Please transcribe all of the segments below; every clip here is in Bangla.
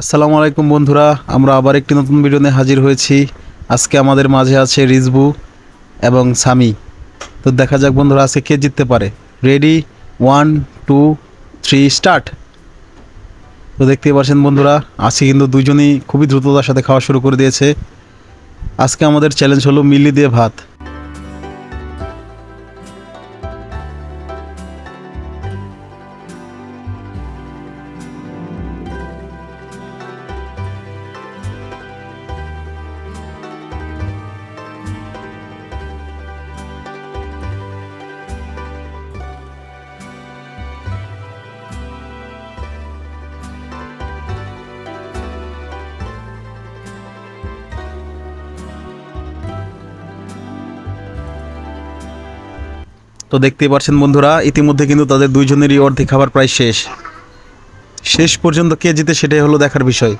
আসসালামু আলাইকুম বন্ধুরা, আমরা আবার একটি নতুন ভিডিও নিয়ে হাজির হয়েছি। আজকে আমাদের মাঝে আছে রিজবু এবং সামি। তো দেখা যাক বন্ধুরা, আজকে কে জিততে পারে। Ready one two three start তো দেখতেই পাচ্ছেন বন্ধুরা, আজকে কিন্তু দুজনেই খুবই দ্রুততার সাথে খাওয়া শুরু করে দিয়েছে। আজকে আমাদের চ্যালেঞ্জ হলো মিল্লি দিয়ে ভাত। তো দেখতেই পাচ্ছেন বন্ধুরা, ইতিমধ্যে কিন্তু তাদের দুইজনেরই অর্ধেক খাবার প্রায় শেষ। শেষ পর্যন্ত কে জিতে সেটাই হলো দেখার বিষয়।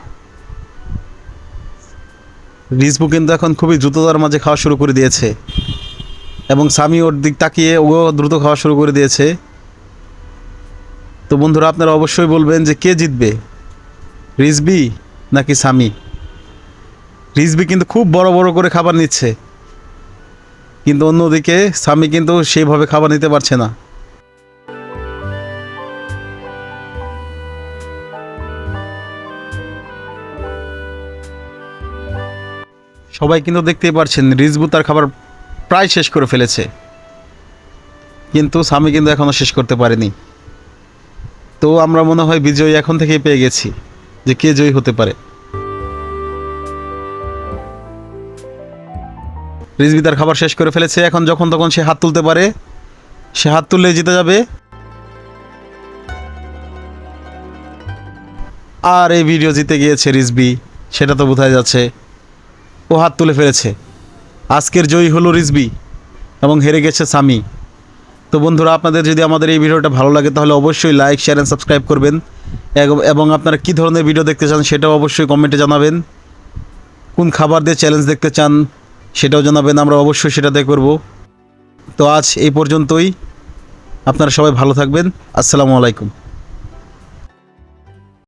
রিজবু কিন্তু এখন খুবই দ্রুততার মাঝে খাওয়া শুরু করে দিয়েছে। এবং স্বামী ওর দিক তাকিয়ে ও দ্রুত খাওয়া শুরু করে দিয়েছে। তো বন্ধুরা, আপনারা অবশ্যই বলবেন যে কে জিতবে? রিজবি নাকি স্বামী রিজবি কিন্তু খুব বড় বড় করে খাবার নিচ্ছে। কিন্তু অন্যদিকে স্বামী কিন্তু সেইভাবে খাবার নিতে পারছে না। সবাই কিন্তু দেখতেই পারছেন রিজবু তার খাবার প্রায় শেষ করে ফেলেছে। কিন্তু স্বামী কিন্তু এখনও শেষ করতে পারেনি। তো আমরা মনে হয় বিজয়ী এখন থেকেই পেয়ে গেছি যে কে জয়ী হতে পারে। রিজবি তার খাবার শেষ করে ফেলেছে, এখন যখন তখন সে হাত তুলতে পারে, সে হাত তুললে জিতে যাবে। আর এই ভিডিও জিতে গিয়েছে রিজবি, সেটা তো বোঝাই যাচ্ছে। ও হাত তুলে ফেলেছে। আজকের জয়ী হলো রিজবি এবং হেরে গেছে সামি। তো বন্ধুরা, আপনাদের যদি আমাদের এই ভিডিওটা ভালো লাগে, তাহলে অবশ্যই লাইক, শেয়ার অ্যান্ড সাবস্ক্রাইব করবেন। এবং- আপনারা কী ধরনের ভিডিও দেখতে চান, সেটাও অবশ্যই কমেন্টে জানাবেন। কোন খাবার দিয়ে চ্যালেঞ্জ দেখতে চান সেটাও জানাবেন, আমরা অবশ্যই সেটাতে করব। তো আজ এই পর্যন্তই। আপনারা সবাই ভালো থাকবেন। আসসালামু আলাইকুম।